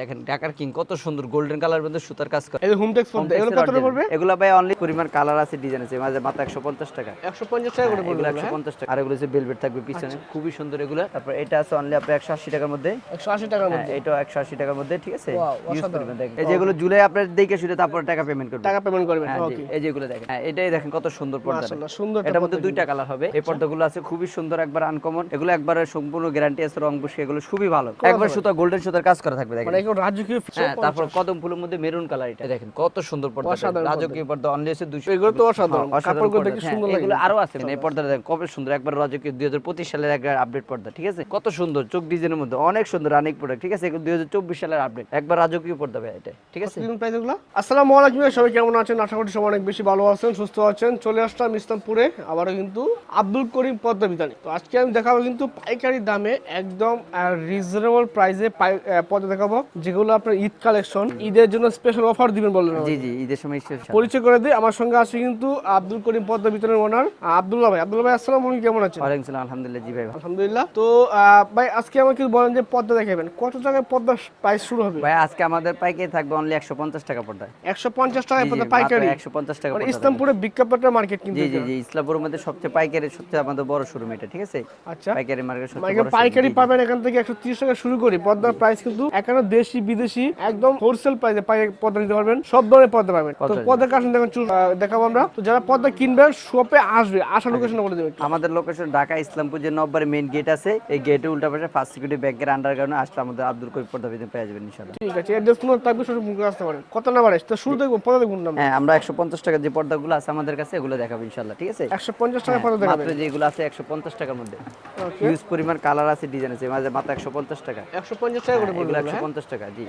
দেখেন ঢাকার কিং কত সুন্দর গোল্ডেন কালার মধ্যে সুতার কাজ করে। এই যে হোমটেক্স ফোন এগুলো কত করে পড়বে? এগুলো ভাই অনলি পরিমাণ কালার আছে ডিজাইন আছে মাঝে মাত্র একশো পঞ্চাশ টাকা। 150 টাকা করে পড়বে এগুলো একশো পঞ্চাশ টাকা। আর এগুলো হচ্ছে বেলভেট থাকবে পিছনে। খুবই সুন্দর এগুলো। তারপর এটা আছে অনলি একশো আশি টাকার মধ্যে। 180 টাকার হ্যাঁ মধ্যে। একশো আশি টাকার মধ্যে ঠিক আছে? অসাধারণ। করবেন দেখেন। এই যেগুলো জুলাই আপনার দেখে শুনে তারপর টাকা পেমেন্ট করবেন। টাকা পেমেন্ট করবেন হ্যাঁ, ওকে এই যেগুলো দেখেন। হ্যাঁ, এটাই দেখেন কত সুন্দর পর্দা মাশাআল্লাহ সুন্দর এটার মধ্যে দুইটা কালার হবে। এই পর্দাগুলো আছে খুবই সুন্দর একবার আনকমন এগুলো একবার সম্পূর্ণ গ্যারান্টি আছে রং বসে এগুলো খুবই ভালো। একবার সুতা গোল্ডেন সুতার কাজ করা থাকবে দেখেন। রাজকীয় হ্যাঁ তারপর কদম ফুলের মধ্যে মেরুন কালার এটা। দেখেন কত সুন্দর পর্দা। রাজকীয় পর্দা অনলি আছে 200 এগুলো তো অসাধারণ। কাপড়গুলো দেখে সুন্দর লাগে এগুলো আরও আছে মানে এই পর্দাটা দেখেন কবে সুন্দর একবার রাজকীয় 2025 সালের একটা আপডেট পর্দা ঠিক আছে? কত সুন্দর চোখ ডিজাইনের মধ্যে অনেক সুন্দর রানিক প্রোডাক্ট ঠিক আছে? এগুলো 2024 সালের আপডেট একবার রাজকীয় পর্দা ভাই এটা ঠিক আছে? দিন প্রাইস এগুলো? আসসালামু আলাইকুম সবাই কেমন আছেন? আশা করি সবাই অনেক বেশি ভালো আছেন সুস্থ আছেন। চলে আসলাম ইসলামপুরে আবারও কিন্তু আব্দুল করিম পদ্মা বিতানি। তো আজকে আমি দেখাবো কিন্তু পাইকারি দামে একদম রিজনেবল প্রাইসে পদ্মা দেখাবো। যেগুলো আপনার ঈদ কালেকশন ঈদের জন্য স্পেশাল অফার দিবেন বললেন জি জি ঈদের সময় পরিচয় করে দিই আমার সঙ্গে আছে কিন্তু আব্দুল করিম পদ্মা বিতরণের ওনার আব্দুল্লাহ ভাই। আব্দুল্লাহ ভাই আসসালামু আলাইকুম কেমন আছেন? ওয়ালাইকুম সালাম আলহামদুলিল্লাহ জি ভাই আলহামদুলিল্লাহ। তো ভাই আজকে আমাকে বলেন যে পদ্মা দেখাবেন। কত টাকায় পদ্মা প্রাইস শুরু হবে? ভাই আজকে আমাদের পাইকারি থাকবে অনলি 150 টাকা পর্দা একশো পঞ্চাশ টাকায় পদ্মা পাইকারি। 150 টাকা মানে পর্দা ইসলামপুরে বিজ্ঞাপনটা মার্কেট কিন্তু জি জি জি ইসলামপুরের মধ্যে সবচেয়ে পাইকারি সবচেয়ে আমাদের বড় শোরুম এটা ঠিক আছে? আচ্ছা। পাইকারি মার্কেট মানে সবচেয়ে বড় পাইকারি পাবেন এখান থেকে একশো তিরিশ টাকা শুরু করি। পদ্মার প্রাইস কিন্তু এখানে দেশি বিদেশি একদম হোলসেল প্রাইসে পদ্মা নিতে পারবেন সব ধরনের পদ্মা পাবেন। তো পদ্মা কাছে দেখুন দেখাবো আমরা। তো যারা পদ্মা কিনবেন শপে আসবে আসা লোকেশন বলে দেবেন আমাদের লোকেশন ঢাকা ইসলামপুর যে নব্বরে মেইন গেট আছে এই গেটে উল্টা পাশে ফার্স্ট সিকিউরিটি ব্যাংকের আন্ডারগ্রাউন্ডে আসলে আমাদের আব্দুল কবির পর্দা বিদিন পেয়ে যাবেন ইনশাআল্লাহ। ঠিক আছে অ্যাড্রেস কোনো থাকবে শুধু মুখে আসতে পারেন কত নাম্বার আছে? তো শুরু দেখব পদ্মা দেখুন নাম। হ্যাঁ আমরা একশো পঞ্চাশ টাকার যে পর্দাগুলো আছে আমাদের কাছে এগুলো দেখাবো ইনশাআল্লাহ ঠিক আছে? একশো পঞ্চাশ টাকা পদ্মা দেখাবেন। মাত্র যেগুলো আছে একশো পঞ্চাশ টাকার মধ্যে। ইউজ পরিমাণ কালার আছে ডিজাইন আছে মাঝে মাত্র একশো পঞ্চাশ টাকা। একশো পঞ্চাশ টাকা করে এগুলো বলবেন একশো পঞ্চাশ টাকা জি।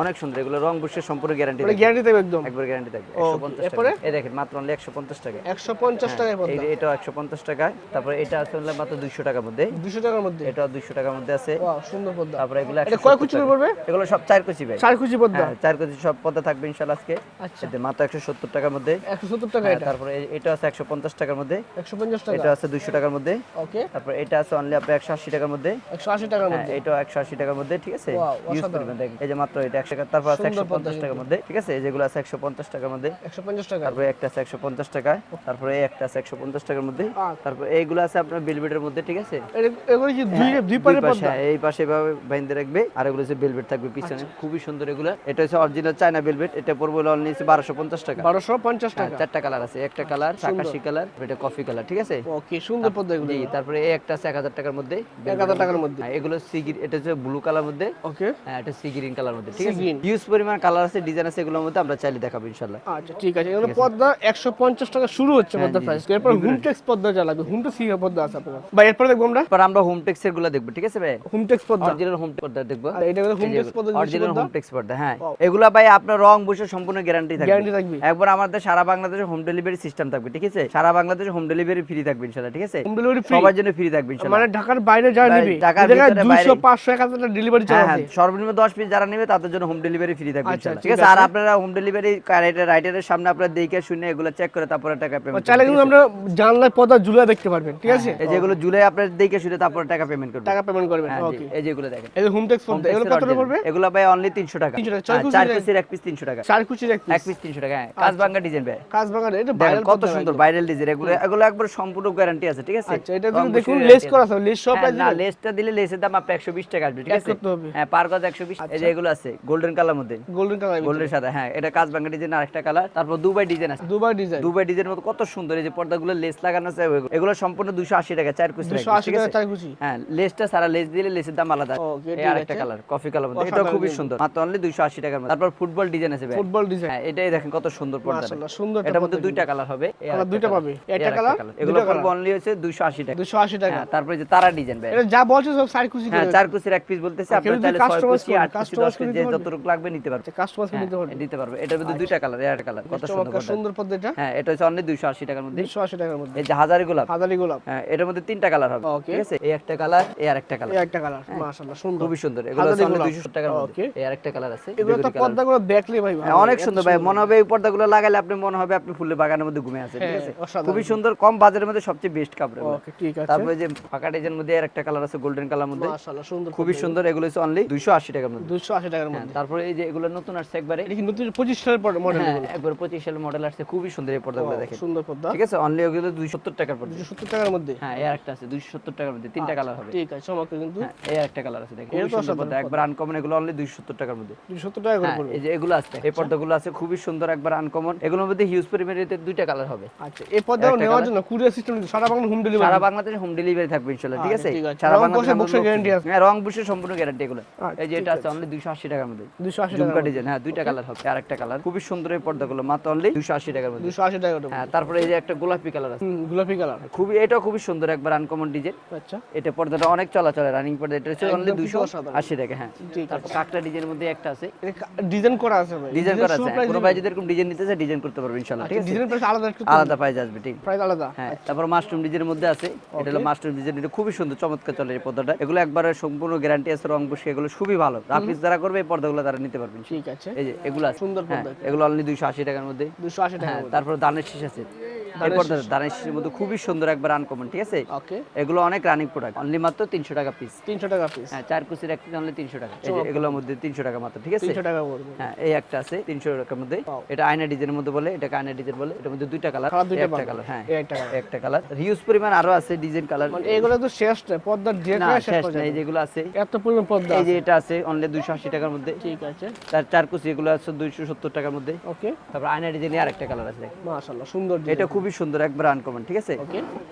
অনেক সুন্দর এগুলো রং বুশের সম্পূর্ণ গ্যারান্টি মানে গ্যারান্টি দেবে একদম। একবার গ্যারান্টি থাকবে। একশো পঞ্চাশ টাকা। এই দেখেন মাত্র অনলি একশো পঞ্চাশ টাকা। একশো পঞ্চাশ এই পদ্মা। এটাও একশো পঞ্চাশ টাকা। তারপরে এটা আছে মাত্র দুইশো টাকার মধ্যে। দুশো টাকার মধ্যে? এটাও দুইশো টাকার মধ্যে আছে। সুন্দর পদ্মা। তারপরে এগুলো কয় কুচি পড়বে? এগুলো সব চার কুচি ভাই চার কুচি পদ্মা? হ্যাঁ, চার কুচি সব পদে থাকবে ইনশাআল্লাহ আজকে। আচ্ছা। মাত্র একশো সত্তর টাকার মধ্যে। একশো সত্তর টাকা হ্যাঁ, তারপরে এটা আছে একশো পঞ্চাশ টাকার মধ্যে। একশো পঞ্চাশ টাকা। এটা আছে দুইশো টাকার মধ্যে। ওকে। তারপর এটা আছে অনলি আপনার একশো আশি টাকার মধ্যে। একশো আশি টাকার হ্যাঁ, মধ্যে। এটাও একশো আশি টাকার মধ্যে ঠিক আছে? ইউজ করবেন দেখেন। এই যে মাত্র এটা একশো টাকা তারপর আছে সুন্দর একশো পদ্মা পঞ্চাশ টাকার মধ্যে ঠিক আছে? যেগুলো আছে একশো পঞ্চাশ টাকার মধ্যে। একশো পঞ্চাশ টাকা। তারপরে একটা আছে একশো পঞ্চাশ তারপরে এই একটা আছে একশো পঞ্চাশ টাকার মধ্যে। আচ্ছা। তারপর এইগুলো আছে আপনার বেলভেটের মধ্যে ঠিক আছে? এগুলো কি দুই দুই দুই পারে পাশে, এই পাশে এভাবে বাইন্ধে রাখবে আর এগুলো হচ্ছে বেলভেট থাকবে পিছনে। খুবই সুন্দর এগুলো। এটা হচ্ছে অরিজিনাল চায়না বেলভেট এটা পড়বে হলো অনলি বারোশো পঞ্চাশ টাকা। বারোশো পঞ্চাশ হ্যাঁ, টাকা। চারটা কালার আছে একটা কালার আকাশি কালার এটা কফি কালার ঠিক আছে? ওকে সুন্দর এগুলো। তারপরে এই একটা আছে এক হাজার টাকার মধ্যে এক হাজার টাকার মধ্যে। হ্যাঁ, এগুলো সিগির এটা হচ্ছে ব্লু কালার মধ্যে। ওকে। হ্যাঁ এটা সি গ্রিন কালার মধ্যে ঠিক আছে? ইউজ পরিমাণ কালার আছে ডিজাইন আছে এগুলোর মধ্যে আমরা চাইলে দেখাবো ইনশাআল্লাহ। আচ্ছা ঠিক আছে। এগুলো একশো পঞ্চাশ টাকা শুরু হচ্ছে হ্যাঁ, পদ্মা প্রাইস এরপর হুমটেক্স পদ্মা যা লাগবে। হুমটেক্স কি পদ্মা আছে আপনার ভাই এরপর দেখব আমরা? তারপর আমরা হোমটেক্স এরগুলো দেখব ঠিক আছে ভাই? হুমটেক্স পদ্মা। অরিজিনাল পর্দা দেখব। আর এটা হলো হুমটেক্স পদ্মা অরিজিনাল হোমটেক্স পর্দা হ্যাঁ। এগুলা ভাই আপনার রং বসে সম্পূর্ণ গ্যারান্টি থাকবে। গ্যারান্টি থাকবে। একবার আমাদের সারা বাংলাদেশে হোম ডেলিভারি সিস্টেম থাকবে ঠিক আছে? সারা বাংলাদেশে হোম ডেলিভারি ফ্রি থাকবে ইনশাআল্লাহ ঠিক আছে? হোম ডেলিভারি ফ্রি সবার জন্য ফ্রি থাকবে ইনশাআল্লাহ। মানে ঢাকার বাইরে বাইরে- নেবে। ঢাকার এই জায়গায় ভিতরে, দুইশো বাইরে। পাঁচশো এক হাজার ডেলিভারি চার্জ হ্যাঁ সর্বনিম্ন দশ পিস যারা নেবে তাদের জন্য হোম ডেলিভারি ফ্রি থাকবে আচ্ছা, ইনশাআল্লাহ, ঠিক আছে? আর আপনারা হোম ডেলিভারি রাইটার রাইটারের সামনে আপনারা দেখে শুনে এগুলো চেক করে তারপরে টাকা পেমেন্ট চাইলে কিন্তু আমরা জানলায় পদ্মা ঝুলে দেখতে পারবেন ঠিক আছে? এই যেগুলো জুলাই আপনারা দেখে শুনে তারপরে টাকা পেমেন্ট করবেন। টাকা পেমেন্ট করবেন হ্যাঁ, ওকে এই যেগুলো দেখেন। এই যে হুমটেক্স পদ্মা এগুলো কত পড়বে? এগুলো ভাই অনলি 300 টাকা। 300 টাকা, চার হ্যাঁ, কুচির এক- পিস 300 টাকা। চার কুচির এক পিস এক পিস পিস 300 টাকা হ্যাঁ কাজ ভাঙা ডিজাইন ভাই। কাজ বাগান এটা ভাইরাল কত সুন্দর ভাইরাল ডিজাইন এগুলো এগুলো একবার সম্পূর্ণ গ্যারান্টি আছে ঠিক আছে? আচ্ছা এটা দেখুন লেস করা আছে। আছে লেস সব হ্যাঁ, প্রাইস না লেসটা দিলে লেসের দাম আপনার 120 টাকা আসবে ঠিক আছে? হ্যাঁ পার গজ 120 এই যে এগুলো আছে গোল্ডেন কালার মধ্যে। গোল্ডেন কালার গোল্ডের সাথে হ্যাঁ এটা ডিজাইন কালার তারপর দুবাই ডিজাইন আছে। দুবার ডিজাইন দুবাই ডিজাইনের মতো কত সুন্দর এই যে পর্দাগুলো লেস লাগানো আছে এগুলো। সম্পূর্ণ 280 টাকা চার কুচি দুশো আশি টাকা চার কুচি। হ্যাঁ লেসটা সারা লেস দিলে লেসের দাম আলাদা। কালার কফি কালার মধ্যে। এটা খুবই সুন্দর। মাত্র অনলি 280 টাকার মধ্যে। তারপর ফুটবল ডিজাইন আছে ফুটবল ডিজাইন হ্যাঁ এটাই দেখেন কত সুন্দর পর্দা সুন্দর এটার মধ্যে দুইটা কালার হবে। দুইটা পাবে। একটা কালার এগুলো পড়বে অনলি হচ্ছে 280 টাকা। দুশো আশি টাকা। হ্যাঁ তারপরে যে তারা ডিজাইন ভাই। এটা যা বলছে সব চার কুচি হ্যাঁ চার কুচির এক পিস বলতেছে আপনারা কেউ যদি চাইলে ছয় customize কুচি করেন, আট কুচি customize দশ করে কুচি নিতে যে যতটুকু লাগবে নিতে পারবে। কাস্টমার নিতে পারবে। পারবে। এটার মধ্যে দুইটা কালার একটা কালার কত সুন্দর পর্দা সুন্দর পদ্মা এটা? হ্যাঁ এটা হচ্ছে অনলি 280 টাকার মধ্যে। দুশো আশি টাকার মধ্যে। এই যে হাজারি গোলাপ। হাজারি গোলাপ। হ্যাঁ এটার মধ্যে তিনটা কালার হবে। ঠিক আছে? এই একটা কালার এই আরেকটা কালার এই একটা কালার মাশাআল্লাহ সুন্দর। খুবই সুন্দর। এগুলো অনলি গোলাপ। 270 টাকার মধ্যে। এই আরেকটা কালার আছে। এগুলো তো বেগুনি দেখলে ভাই অনেক সুন্দর ভাই। মনে হবে এই পর্দাগুলো লাগালে আপনি মনে হবে আপনি ফুলের বাগানের মধ্যে ঘুমিয়ে আছেন। ঠিক হ্যাঁ, আছে? খুবই সুন্দর কম বাজারের মধ্যে সবচেয়ে বেস্ট কাপড় ওকে ঠিক আছে। তারপরে যে ফাঁকা ডিজাইনের মধ্যে আর একটা কালার আছে গোল্ডেন কালার মধ্যে। মাশাআল্লাহ সুন্দর খুবই সুন্দর। এগুলো হচ্ছে অনলি 280 আশি টাকার মধ্যে। দুশো আশি টাকার হ্যাঁ মধ্যে। তারপরে এই যে এগুলো নতুন আসছে একবারে। এটা সালের মডেল একবার পঁচিশ সালের মডেল আসছে। খুবই সুন্দর এই পর্দাগুলো দেখেন। সুন্দর পর্দা। ঠিক আছে? অনলি ওগুলো দুইশো সত্তর টাকার পর্দা। দুশো সত্তর টাকার মধ্যে? হ্যাঁ এই একটা আছে দুইশো সত্তর টাকার মধ্যে। তিনটা কালার হবে। ঠিক আছে চমৎকার কিন্তু। হ্যাঁ এই একটা কালার আছে দেখেন। খুবই সুন্দর পর্দা। একবার আনকমন এগুলো অনলি দুইশো সত্তর টাকার মধ্যে। দুশো সত্তর টাকা করে পড়বে এই যে এগুলো আছে। এই পর্দাগুলো আছে খুবই সুন্দর একবার আনকমন এগুলোর মধ্যে হিউজ পরিমাণে দুইটা কালার হবে। আচ্ছা এই একটা নেওয়ার জন্য কুরিয়ার সিস্টেম সারা বাংলা হোম ডেলিভারি সারা বাংলাদেশে হোম ডেলিভারি থাকবে ইনশাআল্লাহ। ঠিক আচ্ছা, আছে। সারা রং বাংলাদেশে করছি। আছে। হ্যাঁ রং বুশের সম্পূর্ণ গ্যারান্টি এগুলো। আচ্ছা, এই যে এটা আছে অনলি 280 টাকার মধ্যে। দুশো আশি ঝুমকা টাকা ডিজাইন হ্যাঁ দুইটা কালার হবে আর একটা কালার খুবই সুন্দর এই পর্দাগুলো মাত্র অনলি 280 টাকার মধ্যে। হ্যাঁ তারপরে এই যে একটা গোলাপি কালার আছে। গোলাপি কালার খুবই এটাও খুবই সুন্দর একবার আনকমন ডিজাইন। আচ্ছা। এটা পর্দাটা অনেক চলাচলে রানিং পর্দা এটা হচ্ছে অনলি একদম দুইশো অসাধারণ। আশি টাকা হ্যাঁ। তারপর কাকটা ডিজাইনের মধ্যে একটা আছে। ডিজাইন করা আছে ভাই। ডিজাইন করা আছে হ্যাঁ, কোনো ভাই যদি এরকম ডিজাইন নিতে চায় ডিজাইন করতে পারবে ইনশাআল্লাহ ঠিক আছে? ডিজাইন প্রাইস আলাদা একটু আলাদা প্রাইস আসবে ঠিক। প্রাইস আলাদা। হ্যাঁ তারপর মাশরুম ডিজাইনের মধ্যে আছে। এটা হলো মাশরুম ডিজাইন এটা খুবই সুন্দর চমৎকার চলে এই পর্দাটা। এগুলো একবারে সম্পূর্ণ গ্যারান্টি আছে রং বসে এগুলো খুবই ভালো। রাফিস যারা করবে এই পর্দাগুলো তারা নিতে পারবেন ঠিক আছে। এই যে এগুলো সুন্দর হ্যাঁ পর্দা এগুলো অনলি দুইশো আশি টাকার মধ্যে। দুশো আশি টাকা তারপর দানের শীষ আছে। এই পর্দা দানের মধ্যে খুবই সুন্দর একবার আনকমন ঠিক আছে? ওকে এগুলো অনেক রানিং প্রোডাক্ট অনলি মাত্র তিনশো টাকা পিস তিনশো টাকা পিস হ্যাঁ চার কুচির এক অনলি তিনশো টাকা। এগুলোর মধ্যে তিনশো টাকা মাত্র ঠিক আছে? টাকা পড়বে। হ্যাঁ এই একটা আছে তিনশো টাকার মধ্যে। এটা আয়না ডিজাইনের মধ্যে বলে এটা আয়না ডিজাইন বলে এটার মধ্যে দুইটা কালার একটা কালার হ্যাঁ একটা কালার হিউজ পরিমাণ আরও আছে ডিজাইন কালার মানে এগুলো তো শেষ পর্দার না ডিজাইন শেষ না এই যেগুলো আছে। এত পরিমাণ পর্দা এই যে এটা আছে অনলি দুইশো আশি টাকার মধ্যে। ঠিক আছে। তার চার কুচি এগুলো আছে দুইশো সত্তর টাকার মধ্যে। ওকে তারপর আয়না ডিজাইনে আর একটা কালার আছে মাশাআল্লাহ সুন্দর এটা খুবই সুন্দর একবার আনকমন ঠিক আছে?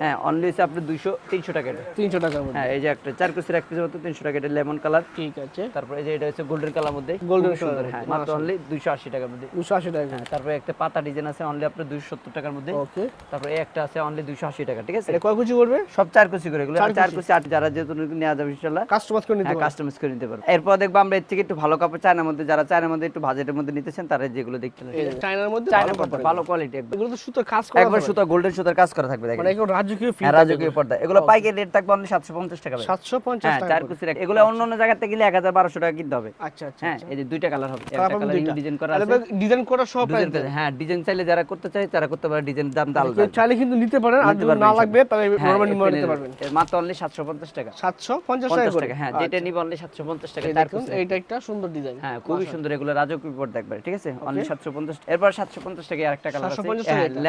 হ্যাঁ অনলি হচ্ছে আপনার দুইশো তিনশো টাকা এটা। তিনশো মধ্যে। হ্যাঁ এই যে একটা চার কুচির এক পিসের মতো তিনশো টাকা এটা লেমন কালার ঠিক আছে। তারপরে এই যে এটা হচ্ছে গোল্ডেন কালার মধ্যে। খুবই সুন্দর হ্যাঁ মাত্র অনলি দুইশো আশি টাকার মধ্যে। দুশো আশি টাকা হ্যাঁ তারপরে একটা পাতা ডিজাইন আছে অনলি আপনার দুইশো সত্তর টাকার মধ্যে। ওকে তারপরে এই একটা আছে অনলি দুইশো আশি টাকা ঠিক আছে? এটা কয় কুচি করবে? সব চার কুচি করে এগুলো চার কুচি। আট যারা যেহেতু নেওয়া যাবে ইনশাল্লাহ কাস্টমাইজ করে নিতে হ্যাঁ কাস্টমাইজ করে নিতে পারব। এরপর দেখব আমরা এর থেকে একটু ভালো কাপড় চায়নার মধ্যে যারা চায়নার মধ্যে একটু বাজেটের মধ্যে নিতেছেন তারা যেগুলো দেখতে চায়নার মধ্যে চায়না ভালো কাপড়। ভালো কোয়ালিটি একদম। এগুলো তো সুতো কাজ করা হবে। সুতা গোল্ডেন সুতার কাজ করা থাকবে দেখেন। মানে এগুলো রাজকীয় ফিল হ্যাঁ রাজকীয় পর্দা। এগুলো পাইকারি রেট থাকবে অনলি সাতশো পঞ্চাশ টাকা ভাই। সাতশো পঞ্চাশ হ্যাঁ টাকা চার। কুচির এক- এগুলো অন্য অন্য জায়গাতে গেলে এক হাজার বারোশো টাকা কিনতে হবে। আচ্ছা আচ্ছা হ্যাঁ এই যে দুইটা কালার হবে। একটা কালার ডিজাইন করা আছে। ডিজাইন করা সব হ্যাঁ ডিজাইন চাইলে যারা করতে চায় তারা করতে পারে। ডিজাইন দাম আলাদা। কেউ চাইলে কিন্তু নিতে পারেন। আর যদি না লাগবে তাহলে হ্যাঁ, নরমাল নিতে পারবেন। মাত্র অনলি সাতশো পঞ্চাশ টাকা। সাতশো পঞ্চাশ টাকা। হ্যাঁ যেটা নিব অনলি সাতশো পঞ্চাশ টাকা এই চার দেখুন এইটা একটা সুন্দর ডিজাইন হ্যাঁ খুবই সুন্দর এগুলো রাজকীয় পর্দা একবার ঠিক আছে? অনলি সাতশো পঞ্চাশ এরপর সাতশো পঞ্চাশ টাকা আরেকটা কালার আছে। 750 টাকা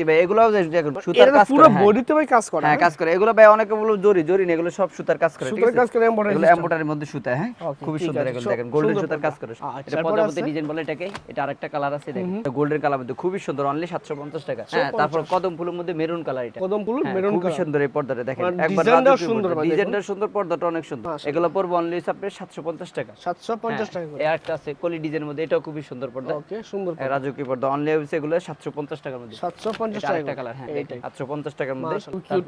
হ্যাঁ প্রজাপতি ভাই এগুলো দেখুন সুতার কাজ পুরো হ্যাঁ। বডিতে ভাই কাজ করে হ্যাঁ কাজ করে। এগুলো ভাই অনেকে বলো জরি জরি না এগুলো সব সুতার কাজ করে সুতোর কাজ করে এমব্রয়ডারি এগুলো এমব্রয়ডারির মধ্যে সুতা হ্যাঁ? ঠিক সুন্দর এগুলো দেখেন গোল্ডেন সুতার কাজ করে। আচ্ছা, এটা তারপরে ডিজাইন বলে এটাকে এটা আরেকটা কালার আছে দেখেন। গোল্ডেন কালার মধ্যে খুবই সুন্দর অনলি সাতশো পঞ্চাশ টাকা। হ্যাঁ তারপর কদম ফুলের মধ্যে মেরুন কালার এটা। কদম ফুল হ্যাঁ, মেরুন খুবই সুন্দর এই পর্দাটা দেখেন। মানে একবার ডিজাইনটাও সুন্দর ডিজাইনটা সুন্দর পর্দাটা অনেক সুন্দর। এগুলো পড়ব অনলি আপনার সাতশো পঞ্চাশ টাকা। সাতশো পঞ্চাশ টাকা এই একটা আছে কলি ডিজাইনের মধ্যে এটাও খুবই সুন্দর পর্দা। ওকে সুন্দর রাজকীয় পর্দা। অনলি হচ্ছে এগুলো সাতশো পঞ্চাশ টাকার মধ্যে সাতশো টাকা কালার হ্যাঁ টাকার মধ্যে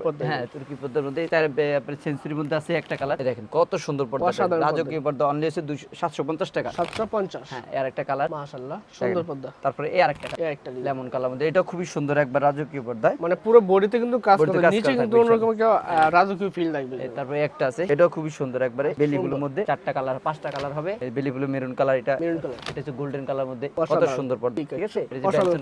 পর্দা হ্যাঁ তুর্কি পর্দার মধ্যে তার আপনার সেঞ্চুরির মধ্যে আছে একটা কালার দেখেন কত সুন্দর পর্দা রাজকীয় পর্দা। অনলি হচ্ছে সাতশো পঞ্চাশ টাকা। সাতশো পঞ্চাশ। হ্যাঁ এর একটা কালার মাশাল্লাহ সুন্দর পর্দা। তারপরে এই আরেকটা একটা লেমন কালার মধ্যে। এটা খুবই সুন্দর একবার রাজকীয় মানে পুরো বডিতে কিন্তু কাজ করে নিচে কিন্তু অন্যরকম একটা রাজকীয় ফিল লাগবে তারপরে একটা আছে এটাও খুবই সুন্দর একবারে। বেলিগুলোর মধ্যে চারটা কালার পাঁচটা কালার হবে। বেলিগুলো মেরুন কালার এটা মেরুন কালার এটা হচ্ছে গোল্ডেন কালার মধ্যে। কত। সুন্দর পর্দা ঠিক আছে।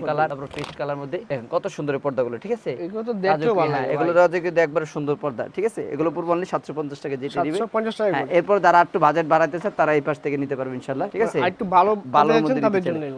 কালার তারপর পেস্ট কালার মধ্যে। দেখেন কত সুন্দর পর্দাগুলো ঠিক আছে? এগুলো তো দেখতেও ভালো হ্যাঁ, লাগে। এগুলো রাজকীয় একবার সুন্দর পর্দা ঠিক আছে? এগুলো পূর্ব অনলি সাতশো পঞ্চাশ টাকা যেটা দিবে। সাতশো পঞ্চাশ টাকা হ্যাঁ এরপর যারা একটু বাজেট বাড়াইতে চায় তারা এই পাশ থেকে নিতে পারবে ইনশাল্লাহ ঠিক আছে? একটু ভালো ভালো মধ্যে।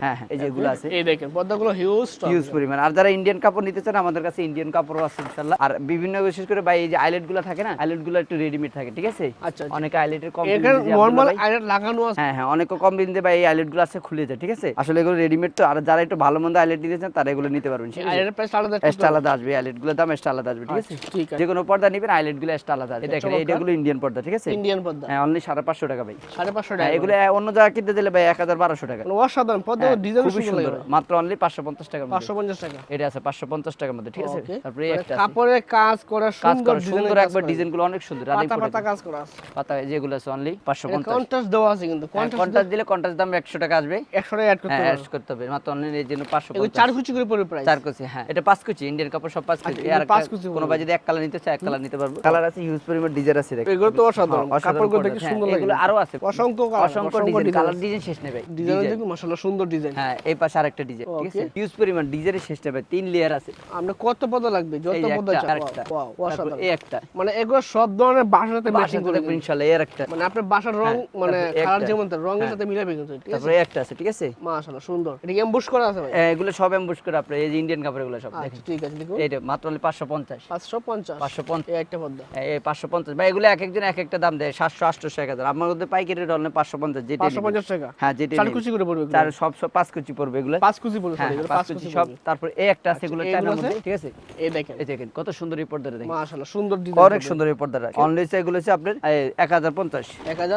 হ্যাঁ হ্যাঁ এই যে এগুলো আছে। এই দেখেন পর্দাগুলো হিউজ হিউজ পরিমাণ। আর যারা ইন্ডিয়ান কাপড় নিতে চান আমাদের কাছে ইন্ডিয়ান কাপড়ও আছে ইনশাল্লাহ আর বিভিন্ন বিশেষ করে ভাই এই যে আইলেটগুলো থাকে না আইলেটগুলো একটু রেডিমেড থাকে ঠিক আছে? আচ্ছা, আচ্ছা। অনেকে আইলেটের কম এখানে নরমাল আয়রন লাগানো আছে। হ্যাঁ হ্যাঁ অনেক কম দিন দিয়ে ভাই এই আইলেটগুলো আছে খুলে যায় ঠিক আছে? আসলে এগুলো রেডিমেড তো আর যারা একটু ভালো মন্দ আইলেট নিতে চান তারা এগুলো নিতে পারবেন ঠিক এক্সট্রা আলাদা আসবে আইলেটগুলোর দাম এক্সট্রা আলাদা আসবে ঠিক আছে? আচ্ছা, ঠিক আছে। যে কোনো পর্দা নিবেন আইলেটগুলো এক্সট্রা আলাদা আসবে। দেখেন এইগুলো ইন্ডিয়ান পর্দা ঠিক আছে? ইন্ডিয়ান পর্দা। হ্যাঁ অনলি টাকা ভাই। সাড়ে পাঁচশো হ্যাঁ টাকা। এগুলো অন্য জায়গায় কিনতে দিলে ভাই এক হাজার বারোশো টাকা। অসাধারণ পর্দা হ্যাঁ, ডিজাইন সুন্দর মাত্র অনলি পাঁচশো পঞ্চাশ টাকার মধ্যে। পাঁচশো পঞ্চাশ টাকা। এটা আছে পাঁচশো পঞ্চাশ টাকার মধ্যে ঠিক আছে? তারপরে একটা কাপড়ের কাজ করা সুন্দর সুন্দর একবার ডিজাইনগুলো অনেক সুন্দর পাতা পাতা কাজ করা আছে। পাতা যেগুলো আছে অনলি পাঁচশো পঞ্চাশ। কন্ট্রাস্ট দেওয়া আছে কিন্তু কন্ট্রাস্ট দিলে কন্টাক্ট দাম একশো টাকা আসবে। একশো টাকা অ্যাড করতে হ্যাঁ হবে। করতে হবে। মাত্র অনলি এই জন্য পাঁচশো এগুলো চার কুচি করে পড়ে প্রাইস চার কুচি হ্যাঁ হ্যাঁ। এটা পাঁচ কুচি ইন্ডিয়ান কাপড় সব পাঁচ কুচি আচ্ছা, আর পাঁচ কুচি কোনো ভাই যদি এক কালার নিতে চায় এক কালার নিতে পারব। কালার আছে হিউজ পরিমাণ ডিজাইন আছে এগুলো তো অসাধারণ হ্যাঁ, অসাধারণ। কাপড়গুলো হ্যাঁ, সুন্দর লাগে। এগুলো আরও আছে। অসংখ্য অসংখ্য ডিজাইন কালার ডিজাইন শেষ নেবে। ডিজাইন দেখুন মাশাআল্লাহ সুন্দর ডিজাইন হ্যাঁ এই পাশে আরেকটা ডিজাইন ঠিক আছে? হিউজ পরিমাণ ডিজাইনের শেষ নেবে তিন লেয়ার আছে। আমরা কত পদ লাগবে? যত পদ ওয়াও অসাধারণ। এই একটা। মানে এগুলো সব ধরনের বাসার সাথে ম্যাচিং বাসাতে করে। ইনশাআল্লাহ এর একটা। মানে আপনার বাসার রং মানে কালার যেমন তার রঙের হ্যাঁ। সাথে মিলাবে কিন্তু তারপরে একটা আছে ঠিক আছে? মাশাআল্লাহ সুন্দর। এটা এমবুশ করা আছে ভাই? হ্যাঁ, এগুলো সব এমবুশ করে আপনার এই যে ইন্ডিয়ান কাপড় এগুলো সব আচ্ছা ঠিক আছে দেখুন এইটা মাত্র হলে পাঁচশো পঞ্চাশ। পাঁচশো পঞ্চাশ। পাঁচশো পঞ্চাশ। এই একটা পদ্মা। এই পাঁচশো পঞ্চাশ। বা এগুলো এক একজন এক একটা দাম দেয় সাতশো আটশো এক হাজার। আমার মধ্যে পাইকারি পাঁচশো পঞ্চাশ যেটা পাঁচশো পঞ্চাশ টাকা? হ্যাঁ যেটা চার কুচি করে পড়বে। চার সব সব পাঁচ কুচি পড়বে এগুলো। পাঁচ কুচি পড়বে হ্যাঁ পাঁচ কুচি সব। তারপর এই একটা আছে এগুলো আচ্ছা, মধ্যে ঠিক আছে? এই দেখেন। এই দেখেন কত সুন্দর এই পর্দাটা দেখেন। মাশাআল্লাহ সুন্দর ডিজাইন অনেক সুন্দর এই পর্দাটা। অনলি এগুলো হচ্ছে আপনার এক হাজার পঞ্চাশ। এক হ্যাঁ,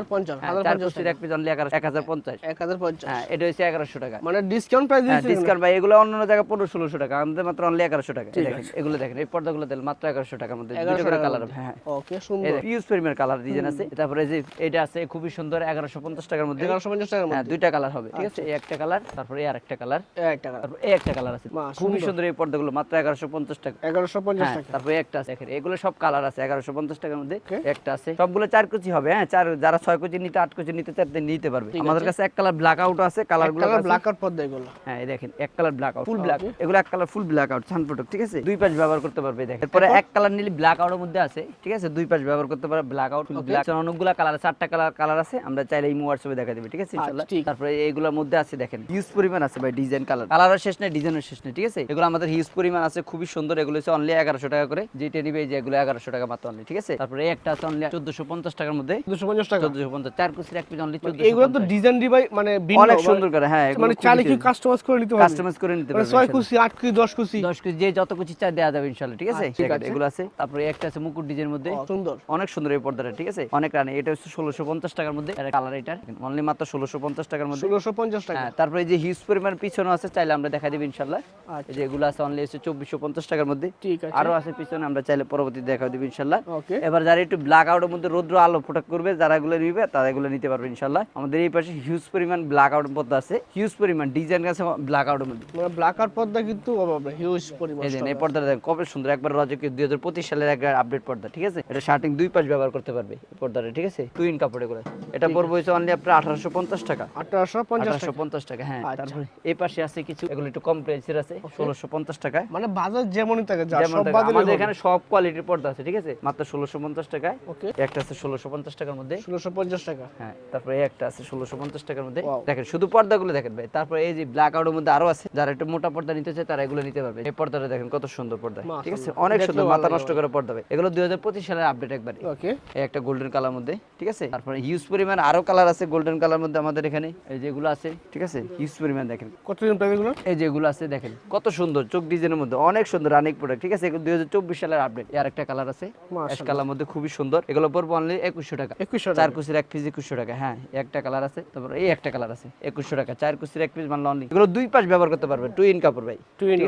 চার পিস অনলি এক হাজার পঞ্চাশ। এক হাজার পঞ্চাশ। হ্যাঁ এটা হচ্ছে এগারোশো টাকা। মানে ডিসকাউন্ট প্রাইস হ্যাঁ ডিসকাউন্ট ভাই এগুলো অন্য জায়গায় পনেরো ষোলোশো টাকা। আমাদের মাত্র অনলি এগারোশো টাকা। দেখেন এগুলো দেখেন এই পর্দাগুলো দিল মাত্র এগারোশো টাকার মধ্যে দুটো করে কালার হ্যাঁ। ওকে সুন্দর। পিউস প্রিমিয়ার কালার ডিজাইন আছে। তারপরে যে এটা আছে খুবই সুন্দর এগারোশো পঞ্চাশ টাকার মধ্যে। এগারোশো পঞ্চাশ টাকার হ্যাঁ মধ্যে দুইটা কালার হবে ঠিক আছে? এই একটা কালার তারপরে এই আরেকটা কালার একটা কালার এই একটা কালার আছে। খুবই সুন্দর। এই পর্দাগুলো মাত্র এগারোশো পঞ্চাশ টাকা। এগারোশো পঞ্চাশ হ্যাঁ টাকা। তারপরে একটা আছে দেখেন এগুলো সব কালার আছে এগারোশো পঞ্চাশ টাকার মধ্যে। একটা আছে। সবগুলো চার কুচি হবে হ্যাঁ চার যারা ছয় কুচি নিতে আট কুচি নিতে চান নিতে পারবে। আমাদের কাছে এক কালার ব্ল্যাক আউট আছে কালারগুলো ব্ল্যাক আর পদ্মা এগুলো। হ্যাঁ দেখেন এক colour black out full black এগুলো এক কালার ফুল ব্ল্যাক আউট ছান প্রোডাক্ট ঠিক আছে? দুই পাশ ব্যবহার করতে পারবে দেখেন। এরপরে এক কালার নিলে ব্ল্যাক আউটের মধ্যে আছে ঠিক আছে? দুই পাশ ব্যবহার করতে পারবে ব্ল্যাক আউট ব্ল্যাক অনেকগুলো কালার চারটা কালার কালার আছে আমরা চাইলে এই হোয়াটসঅ্যাপে দেখা দেবে ঠিক আছে ইনশাআল্লাহ? তারপরে এইগুলোর মধ্যে আছে দেখেন হিউজ পরিমাণ আছে ভাই ডিজাইন কালার কালারের শেষ নেই ডিজাইনের শেষ নেই ঠিক আছে? এগুলো আমাদের হিউজ পরিমাণ আছে খুবই সুন্দর এগুলো হচ্ছে অনলি এগারোশো টাকা করে। যেটা নিবে যে এগুলো এগারোশো টাকা মাত্র অনলি ঠিক আছে? তারপরে একটা আছে অনলি চোদ্দশো পঞ্চাশ টাকার মধ্যে। দুশো পঞ্চাশ টাকা। চোদ্দশো পঞ্চাশ চার কুচির এক পিস অনলি চোদ্দশো এগুলো তো ডিজাইন ডিভাই মানে অনেক সুন্দর করে হ্যাঁ মানে চাইলে কি কাস্টমাইজ করে নিতে পারবে। কাস্টমাইজ করে নিতে মানে পারবে ছয়। কুচি আট কুচি দশ কুচি দশ কেজি যে যত কিছু চাই দেওয়া যাবে ঠিক আছে? আচ্ছা, আছে। এগুলো আছে। তারপরে একটা আছে মুকুট ডিজাইনের মধ্যে। সুন্দর। অনেক সুন্দর এই পর্দাটা ঠিক আছে? অনেক রানে এটা হচ্ছে ষোলোশো পঞ্চাশ টাকার মধ্যে। কালার এটা। অনলি মাত্র ষোলোশো পঞ্চাশ টাকার মধ্যে। ষোলোশো পঞ্চাশ টাকা। হ্যাঁ তারপরে যে হিউজ পরিমাণ পিছনে আছে চাইলে আমরা দেখা দিবি ইনশাল্লাহ। আচ্ছা। এই যে এগুলো আছে অনলি হচ্ছে চব্বিশশো পঞ্চাশ টাকার মধ্যে। ঠিক আছে। আরও আছে পিছনে আমরা চাইলে পরবর্তী দেখা দিবি ইনশাল্লাহ। এবার যারা একটু ব্ল্যাক আউটের মধ্যে রৌদ্র আলো ফোটাক করবে যারা এগুলো নিবে তারা এগুলো নিতে পারবে ইনশাল্লাহ। আমাদের এই পাশে হিউজ পরিমাণ ব্ল্যাক আউট পর্দা আছে। হিউজ পরিমাণ ডিজাইন আছে ব্ল্যাক আউটের মধ্যে। মানে ব্ল্যাক আর পদ্মা কিন্তু হিউজ পরিমাণ এই পর্দাটা দেখেন কবে সুন্দর। একবার রাজকীয় দুই হাজার পঁচিশ সালের একটা আপডেট পর্দা ঠিক আছে? এটা শার্টিং দুই পাশ ব্যবহার করতে পারবে এই পর্দাটা ঠিক আছে? টুইন কাপড় এগুলো। এটা পড়বে হচ্ছে অনলি আপনার আঠারোশো পঞ্চাশ টাকা। আঠারোশো পঞ্চাশ আঠারোশো টাকা হ্যাঁ। আচ্ছা। তারপরে এই পাশে আছে কিছু এগুলো একটু কম প্রাইসের আছে ষোলোশো পঞ্চাশ টাকায়। মানে বাজার যেমনই থাকে যা সব বাজারে আমাদের এখানে সব কোয়ালিটির পর্দা আছে ঠিক আছে? মাত্র ষোলোশো পঞ্চাশ টাকায়। ওকে একটা আছে ষোলোশো পঞ্চাশ টাকার মধ্যে। ষোলোশো পঞ্চাশ টাকা। হ্যাঁ তারপরে এই একটা আছে ষোলোশো পঞ্চাশ টাকার মধ্যে। দেখেন শুধু পর্দাগুলো দেখেন ভাই। তারপরে এই যে ব্ল্যাক আউটের মধ্যে আরও আছে। যারা একটু মোটা পর্দা নিতে চায় তারা এগুলো নিতে পারবে এই পর্দাটা দেখেন কত সুন্দর পর্দা। ঠিক আছে? অনেক সুন্দর মাথা নষ্ট করে পর্দা এগুলো দুই হাজার পঁচিশ সালের আপডেট একবারে। ওকে এই একটা গোল্ডেন কালার মধ্যে ঠিক আছে? তারপরে হিউজ পরিমাণ আরও কালার আছে গোল্ডেন কালার মধ্যে আমাদের এখানে। এই যেগুলো আছে ঠিক আছে? হিউজ পরিমাণ দেখেন। কতদিন এগুলো? এই যেগুলো আছে দেখেন কত সুন্দর চোখ ডিজাইনের মধ্যে অনেক সুন্দর রানিক প্রোডাক্ট ঠিক আছে? এগুলো দুই হাজার চব্বিশ সালের আপডেট আর একটা কালার আছে অ্যাশ কালার মধ্যে খুবই সুন্দর। এগুলো পড়ব অনলি একুশশো টাকা। একুশশো চার কুচির এক পিস একুশশো টাকা। হ্যাঁ একটা কালার আছে তারপর এই একটা কালার আছে একুশশো টাকা। চার কুচির এক পিস মানলে অনলি এগুলো দুই পাশ ব্যবহার করতে পারবে টু ইন কাপড় ভাই। Two in?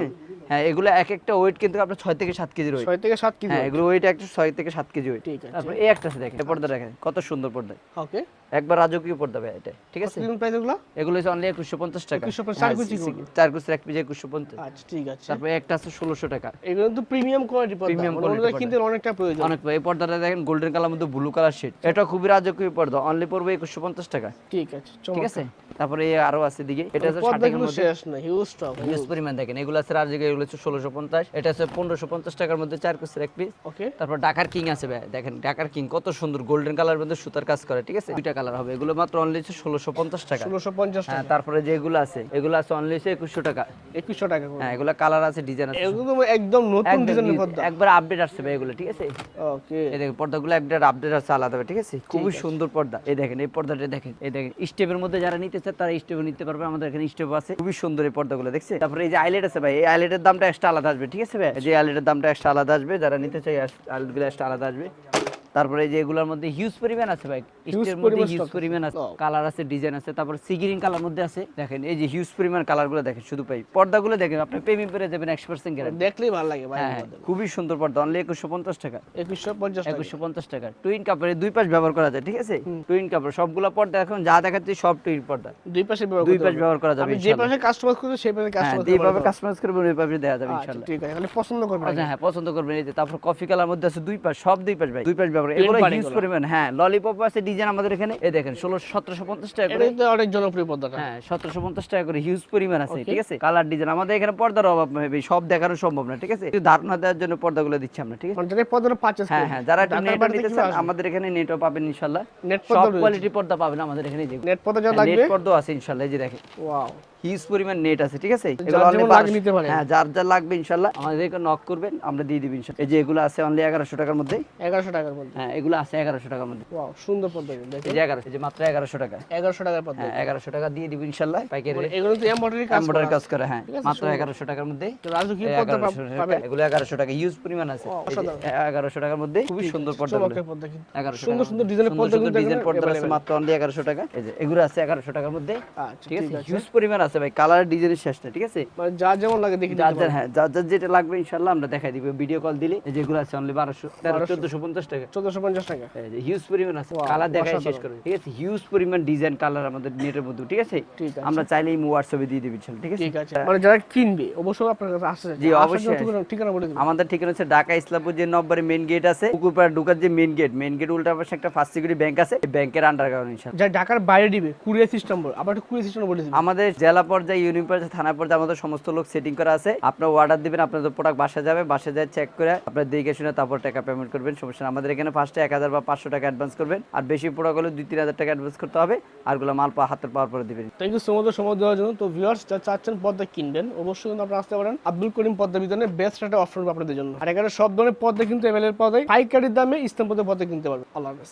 হ্যাঁ এগুলো এক একটা ওয়েট কিন্তু আপনার ছয় থেকে সাত ওয়েট ছয় থেকে সাত কেজি হ্যাঁ এগুলো ওয়েট একটা ছয় থেকে সাত কেজি ওয়েট ঠিক আছে। তারপর এই একটা আছে দেখেন পর্দা দেখেন কত সুন্দর পর্দা। ওকে। একবার রাজকীয় পর্দা ভাই এটা ঠিক আছে? প্রাইস এগুলো? এগুলো হচ্ছে অনলি একুশশো পঞ্চাশ টাকা। 2150 চার হ্যাঁ, কুচি চার কুচির এক পিস আচ্ছা ঠিক আছে। তারপরে একটা আছে ষোলোশো টাকা। এগুলো তো প্রিমিয়াম কোয়ালিটি Premium মানে quality কিনতে অনেকটা প্রয়োজন। অনেক এই পর্দাটা দেখেন গোল্ডেন কালার মধ্যে ব্লু কালার শেড এটা খুবই রাজকীয় পর্দা অনলি পড়বে একুশশো পঞ্চাশ টাকা। ঠিক আছে ঠিক আছে? তারপরে এই আরও আছে দিকে এটা আছে পদ্মা ষাটের মধ্যে। শেষ না হিউজ স্টক হিউজ পরিমাণ দেখেন এগুলো আছে রাজকীয় এগুলো হচ্ছে ষোলোশো পঞ্চাশ এটা আছে পনেরোশো পঞ্চাশ টাকার মধ্যে চার কুচির এক পিস ওকে। তারপর ঢাকার কিং আছে ভাই দেখেন ঢাকার কিং কত সুন্দর গোল্ডেন কালার মধ্যে সুতার কাজ করে ঠিক আছে? দুইটা কালার হবে এগুলো মাত্র অনলি হচ্ছে ষোলোশো পঞ্চাশ টাকা। ষোলোশো পঞ্চাশ হ্যাঁ তারপরে যেগুলো আছে এগুলো আছে অনলি হচ্ছে একুশশো টাকা। একুশশো টাকা হ্যাঁ এগুলো কালার আছে ডিজাইন আছে। এগুলো একদম নতুন ডিজাইনের একবার আপডেট আসছে ভাই এগুলো ঠিক আছে? ওকে। এই দেখেন পর্দাগুলো একবার আপডেট আছে আলাদা ঠিক আছে? খুবই সুন্দর পর্দা। এই দেখেন এই পর্দাটা দেখেন এই দেখেন স্টেপের মধ্যে যারা নিতে চায় তারা স্টেপে নিতে পারবে আমাদের এখানে স্টেপ আছে। খুবই সুন্দর এই পর্দাগুলো দেখছে তারপরে এই যে আইলেট আছে ভাই এই আইলেটের দামটা এক্সট্রা আলাদা আসবে, ঠিক আছে ভাই? যে আলুটার দামটা এক্সট্রা আলাদা আসবে, যারা নিতে চাই আলুগুলো এক্সট্রা আলাদা আসবে। তারপরে যে এগুলোর মধ্যে হিউজ পরিমাণ আছে ভাই। স্টের মধ্যে হিউজ পরিমাণ আছে। কালার আছে ডিজাইন আছে তারপর সিগিরিং কালার মধ্যে আছে। দেখেন এই যে হিউজ পরিমাণ কালারগুলো দেখেন শুধু পাই পর্দাগুলো দেখেন আপনি প্রেমে পেরে যাবেন একশো পার্সেন্ট গ্যারান্টি দেখলেই ভালো লাগে ভাই হ্যাঁ হ্যাঁ, খুবই সুন্দর পর্দা অনলি একুশশো পঞ্চাশ টাকা। একুশশো পঞ্চাশ টাকা। টুইন কাপড়ের দুই পাশ ব্যবহার করা যায় ঠিক আছে? টুইন কাপড় সবগুলো পর্দা এখন যা দেখাচ্ছি সব টুইন পর্দা। দুই পাশে ব্যবহার দুই পাশ ব্যবহার করা যাবে যে পাশে কাস্টমাইজ করবেন সেই পাশে হ্যাঁ কাস্টমাইজ যেভাবে কাস্টমাইজ করবেন ওইভাবে দেওয়া যাবে আচ্ছা ইনশাল্লাহ ঠিক আছে পছন্দ করবেন আচ্ছা হ্যাঁ পছন্দ করবেন এই যে তারপর কফি কালার মধ্যে আছে দুই পাশ সব দুই পাশ ভাই। দুই পাশ ব্যবহার এগুলো হিউজ পরিমাণ হ্যাঁ ললিপপ আছে ডিজাইন আমাদের এখানে। এই দেখেন ষোলো সতেরোশো পঞ্চাশ টাকা করে। অনেক জনপ্রিয় পর্দা হ্যাঁ সতেরোশো পঞ্চাশ টাকা করে হিউজ পরিমাণ আছে ঠিক আছে? কালার ডিজাইন আমাদের এখানে পর্দার অভাব হবে সব দেখানো সম্ভব না ঠিক আছে? ধারণা দেওয়ার জন্য পর্দাগুলো দিচ্ছি আমরা ঠিক আছে? যেটা পদ্মাটা হ্যাঁ হ্যাঁ যারা নেট নিতে চান আমাদের এখানে নেটও পাবেন ইনশাল্লাহ। নেট সব কোয়ালিটি পর্দা পাবেন আমাদের এখানে নেট পর্দা যা নেট পর্দা আছে ইনশাল্লাহ এই যে দেখেন। ওয়াও হিউজ পরিমাণ নেট আছে ঠিক আছে? যার only যেমন 1200 লাগে নিতে পারে। হ্যাঁ যার যার লাগবে ইনশাল্লাহ আমাদেরকে নক করবেন আমরা দিয়ে দিব ইনশাল্লাহ। এই যে এগুলো আছে অনলি এগারোশো টাকার মধ্যে? এগারোশো টাকার মধ্যে। হ্যাঁ এগুলো আছে এগারোশো টাকার মধ্যে। সুন্দর পদ্মা কিন্তু এই যে এগারোশো এই যে মাত্র এগারোশো টাকা। এগারোশো টাকার পদ্মা হ্যাঁ এগারোশো টাকা দিয়ে দিব ইনশাল্লাহ পাইকারি এগুলো তো এমব্রয়ডারি কাজ করে হ্যাঁ মাত্র এগারোশো টাকার মধ্যে। তো রাজকীয় এই পদ্মা 1100 পাব- টাকা, পাবেন এগুলো এগারোশো টাকা ইউজ পরিমাণ আছে। এগারোশো টাকার মধ্যে খুবই সুন্দর পর্দা কিন্তু এগারোশো সুন্দর সুন্দর ডিজাইনের পর্দা ডিজাইন পর্দা আছে মাত্র অনলি এগারোশো টাকা। এই যে এগুলো আছে এগারোশো টাকার মধ্যে। আচ্ছা ঠিক আছে হিউজ পরিমাণ আছে ভাই কালার ডিজাইনের শেষ না ঠিক আছে? মানে যা যেমন লাগে দেখি যার হ্যাঁ যার যার যেটা লাগবে ইনশাল্লাহ আমরা দেখাই দিব। ভিডিও কল দিলে এই যেগুলো আছে অনলি বারোশো তেরো চোদ্দশো পঞ্চাশ টাকা। চোদ্দশো পঞ্চাশ টাকা। হিউজ পরিমাণ আছে। কালার দেখাই শেষ। করবে ঠিক আছে? হিউজ পরিমাণ ডিজাইন কালার আমাদের নেটের মধ্যে ঠিক আছে? আমরা চাইলেই হোয়াটসঅ্যাপে দিয়ে দিবি ইনশাল্লাহ, ঠিক আছে? ঠিক আছে। মানে যারা কিনবে অবশ্যই আপনার কাছে আসতে জি, অবশ্যই ঠিকানা- বলে দিন আমাদের ঠিকানা হচ্ছে ঢাকা ইসলামপুর যে নব্বরে মেন গেট আছে। পুকুরপাড়া ঢুকার যে মেন গেট মেন গেট উল্টা পাশে একটা ফার্স্ট সিকিউরিটি ব্যাংক আছে। ব্যাংকের আন্ডারগ্রাউন্ড ইনশাল্লাহ যারা ঢাকার বাইরে দিবে কুরিয়ার সিস্টেম বল। আবার কুরিয়ার সিস্টেম বলে দিন আমাদের জেলা পর্যায়ে, ইউনিয়ন পর্যায়ে, থানা পর্যায়ে আমাদের সমস্ত লোক সেটিং করা আছে। আপনার অর্ডার দিবেন, আপনাদের প্রোডাক্ট বাসা যাবে বাসা যায় চেক করে আপনার দেখে শুনে তারপর টাকা পেমেন্ট করবেন। সমস্যা আমাদের এখানে ফার্স্টে এক হাজার বা পাঁচশো টাকা অ্যাডভান্স করবেন। আর বেশি প্রোডাক্ট হলে দুই, তিন হাজার টাকা অ্যাডভান্স করতে হবে। আরগুলো মাল পা হাতের পাওয়ার পরে দিবেন। থ্যাংক ইউ সো মাচ সময় দেওয়ার জন্য। তো ভিউয়ার্স যা চাচ্ছেন পদ্মা কিনবেন, অবশ্যই কিন্তু আপনারা আসতে পারেন। আব্দুল করিম পদ্মা বিধানে বেস্ট একটা অফার আপনাদের জন্য। আর এখানে সব ধরনের পদ্মা কিন্তু অ্যাভেলেবল পাওয়া যায়। পাইকারির দামে ইস্তাম্পুরের পদ্মা কিনতে পারবেন। আল্লাহ হাফেজ।